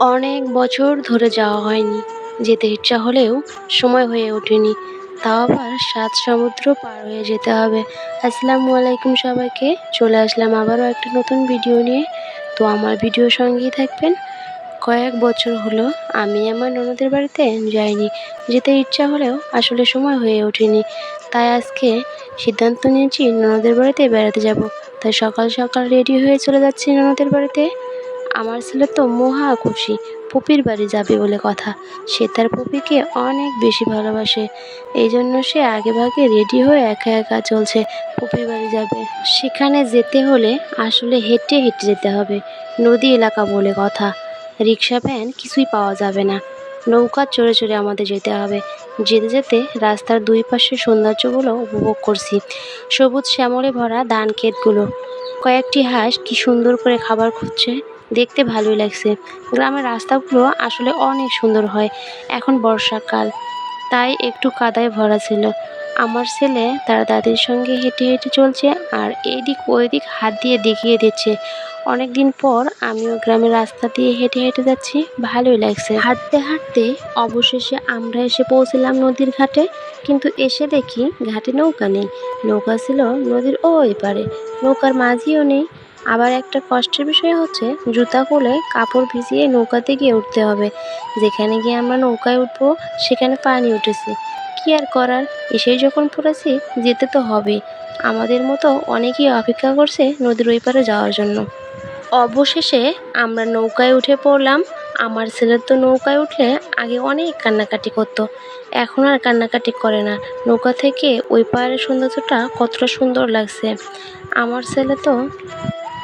অনেক বছর ধরে যাওয়া হয়নি। যেতে ইচ্ছা হলেও সময় হয়ে ওঠেনি। তাও আবার সাত সমুদ্র পার হয়ে যেতে হবে। আসসালামু আলাইকুম সবাইকে। চলে আসলাম আবারও একটা নতুন ভিডিও নিয়ে। তো আমার ভিডিও সঙ্গেই থাকবেন। কয়েক বছর হলো আমি আমার ননদের বাড়িতে যাইনি। যেতে ইচ্ছা হলেও আসলে সময় হয়ে ওঠেনি। তাই আজকে সিদ্ধান্ত নিয়েছি ননদের বাড়িতে বেড়াতে যাব। তাই সকাল সকাল রেডি হয়ে চলে যাচ্ছি ননদের বাড়িতে। আমার ছেলে তো মহা খুশি। পুপির বাড়ি যাবে বলে কথা। সে তার পুপিকে অনেক বেশি ভালোবাসে। এই জন্য সে আগেভাগে রেডি হয়ে একা একা চলছে। পুপির বাড়ি যাবে। সেখানে যেতে হলে আসলে হেঁটে হেঁটে যেতে হবে। নদী এলাকা বলে কথা। রিক্সা, ভ্যান কিছুই পাওয়া যাবে না। নৌকা চড়ে চড়ে আমাদের যেতে হবে। যেতে যেতে রাস্তার দুই পাশের সৌন্দর্যগুলো উপভোগ করছি। সবুজ শ্যামলে ভরা ধান ক্ষেতগুলো কয়েকটি হাঁস কি সুন্দর করে খাবার খুঁজছে। দেখতে ভালোই লাগছে। গ্রামের রাস্তাগুলো আসলে অনেক সুন্দর হয়। এখন বর্ষাকাল, তাই একটু কাদায় ভরা ছিল। আমার ছেলে তার দাদির সঙ্গে হেঁটে হেঁটে চলছে আর এদিক ওইদিক হাত দিয়ে দেখিয়ে দিচ্ছে। অনেক দিন পর আমিও গ্রামের রাস্তা দিয়ে হেঁটে হেঁটে যাচ্ছি, ভালোই লাগছে। হাঁটতে হাঁটতে অবশেষে আমরা এসে পৌঁছলাম নদীর ঘাটে। কিন্তু এসে দেখি ঘাটে নৌকা নেই। নৌকা ছিল নদীর ওই পারে। নৌকার মাঝিও নেই। আবার একটা কষ্টের বিষয় হচ্ছে, জুতা খুলে কাপড় ভিজিয়ে নৌকাতে গিয়ে উঠতে হবে। যেখানে গিয়ে আমরা নৌকায় উঠবো, সেখানে পানি উঠেছে। কি আর করার? এসেই যখন পড়েছি, যেতে তো হবেই। আমাদের মতো অনেকেই অপেক্ষা করছে নদীর ওই পারে যাওয়ার জন্য। অবশেষে আমরা নৌকায় উঠে পড়লাম। আমার ছেলের তো নৌকায় উঠলে আগে অনেক কান্নাকাটি করতো। এখন আর কান্নাকাটি করে না। নৌকা থেকে ওই পাড়ের সৌন্দর্যটা কতটা সুন্দর লাগছে। আমার ছেলে তো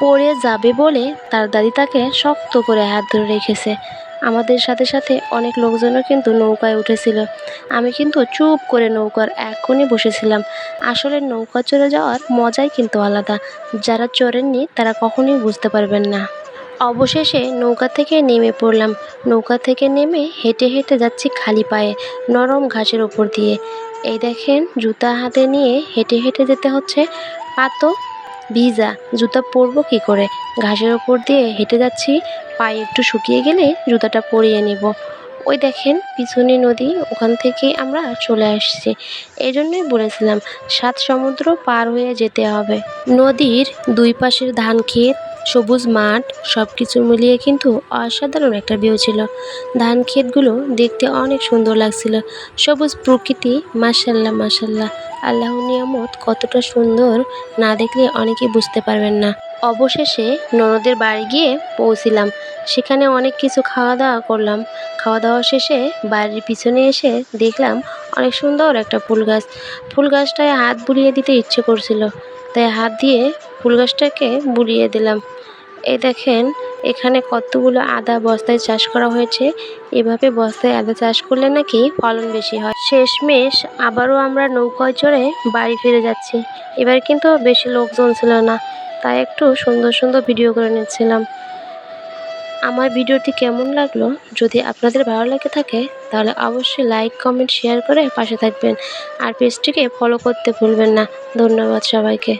পড়ে যাবে বলে তার দাদি তাকে শক্ত করে হাত ধরে রেখেছে। আমাদের সাথে সাথে অনেক লোকজনও কিন্তু নৌকায় উঠেছিল। আমি কিন্তু চুপ করে নৌকার কোণে বসেছিলাম। আসলে নৌকা চড়ে যাওয়ার মজাই কিন্তু আলাদা। যারা চড়েননি, তারা কখনোই বুঝতে পারবেন না। অবশেষে নৌকা থেকে নেমে পড়লাম। নৌকা থেকে নেমে হেঁটে হেঁটে যাচ্ছি খালি পায়ে, নরম ঘাসের ওপর দিয়ে। এই দেখেন, জুতা হাতে নিয়ে হেঁটে হেঁটে যেতে হচ্ছে পা তো ভিজা, জুতা পরবো কি করে? ঘাসের ওপর দিয়ে হেঁটে যাচ্ছি, পায়ে একটু শুকিয়ে গেলে জুতাটা পরিয়ে নেব। ওই দেখেন, পিছনে নদী, ওখান থেকে আমরা চলে আসছি। এই জন্যই বলেছিলাম, সাত সমুদ্র পার হয়ে যেতে হবে। নদীর দুই পাশের ধান ক্ষেত সবুজ মাঠ সব কিছু মিলিয়ে কিন্তু অসাধারণ একটা ভিউ ছিল। ধান ক্ষেতগুলো দেখতে অনেক সুন্দর লাগছিল। সবুজ প্রকৃতি মাসাল্লাহ মাসাল্লাহ আল্লাহ নিয়ামত কতটা সুন্দর না দেখলে অনেকেই বুঝতে পারবেন না। অবশেষে ননদের বাড়ি গিয়ে পৌঁছিলাম। সেখানে অনেক কিছু খাওয়া দাওয়া করলাম। খাওয়া দাওয়া শেষে বাড়ির পিছনে এসে দেখলাম অনেক সুন্দর একটা ফুল গাছ। ফুল গাছটায় হাত বুলিয়ে দিতে ইচ্ছে করছিল। তাই হাত দিয়ে ফুল গাছটাকে বুলিয়ে দিলাম। এই দেখেন, এখানে কতগুলো আদা বস্তায় চাষ করা হয়েছে। এভাবে বস্তায় আদা চাষ করলে নাকি ফলন বেশি হয়। শেষমেশ আবারও আমরা নৌকায় চড়ে বাড়ি ফিরে যাচ্ছি। এবার কিন্তু বেশি লোকজন ছিল না, তাই একটু সুন্দর সুন্দর ভিডিও করে নিচ্ছিলাম। আমার ভিডিওটি কেমন লাগল? যদি আপনাদের ভালো লাগে থাকে, তাহলে অবশ্যই লাইক কমেন্ট শেয়ার করে পাশে থাকবেন। আর পেজটিকে ফলো করতে ভুলবেন না। ধন্যবাদ সবাইকে।